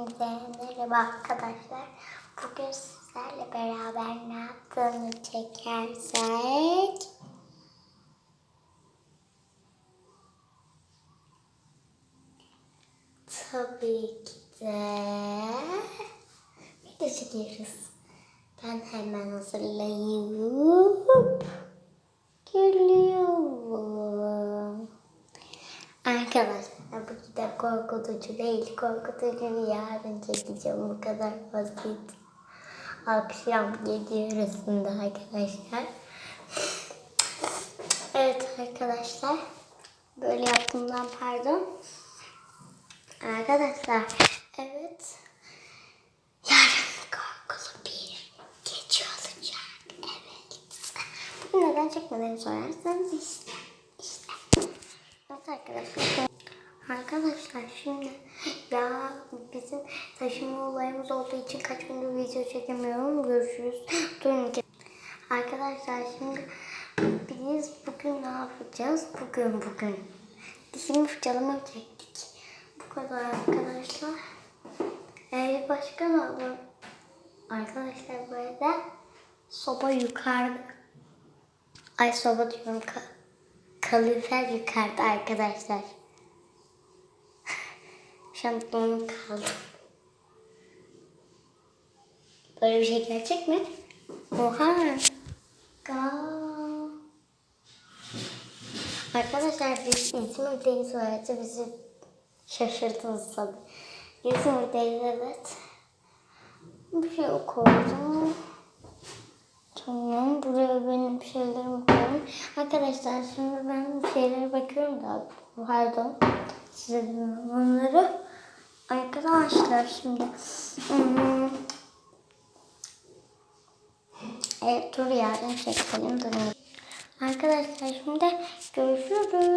Merhaba arkadaşlar. Bugün sizlerle beraber ne yaptığını çekersek... Tabii ki de video çekiyoruz. Ben hemen hazırlayıp geliyorum. Arkadaşlar bu da korkutucu değil. Korkutucu bir yarın çekeceğim. Bu kadar basit. Akşam gece yarısında arkadaşlar. Evet arkadaşlar. Böyle yaptığımdan pardon. Arkadaşlar. Evet. Yarın korkulu bir gece olacak. Evet. Bunu neden çekmediğimi sorarsanız işte. işte. Evet. Arkadaşlar taşınma olayımız olduğu için kaç gündür video çekemiyorum. Görüşürüz. Durun ki. Arkadaşlar şimdi biz bugün ne yapacağız? Bugün bugün. Dişimi fırçalama çektik. Bu kadar arkadaşlar. Ee, başka ne olur? Arkadaşlar böyle soba yukarıda. Ay soba diyorum. Ka kalorifer yukarıda arkadaşlar. Donum kaldı. Böyle bir şey gerçek mi? Oha. Gaa. Arkadaşlar biz İzmir'deyiz öğreti bizi şaşırttınız tabii. İzmir'deyiz evet. Bir şey koydum. Tamam buraya benim şeylerimi koyayım. Arkadaşlar şimdi ben şeylere bakıyorum da pardon size onları. Arkadaşlar şimdi hmm, evet dur yarın çekelim durun. Arkadaşlar şimdi görüşürüz.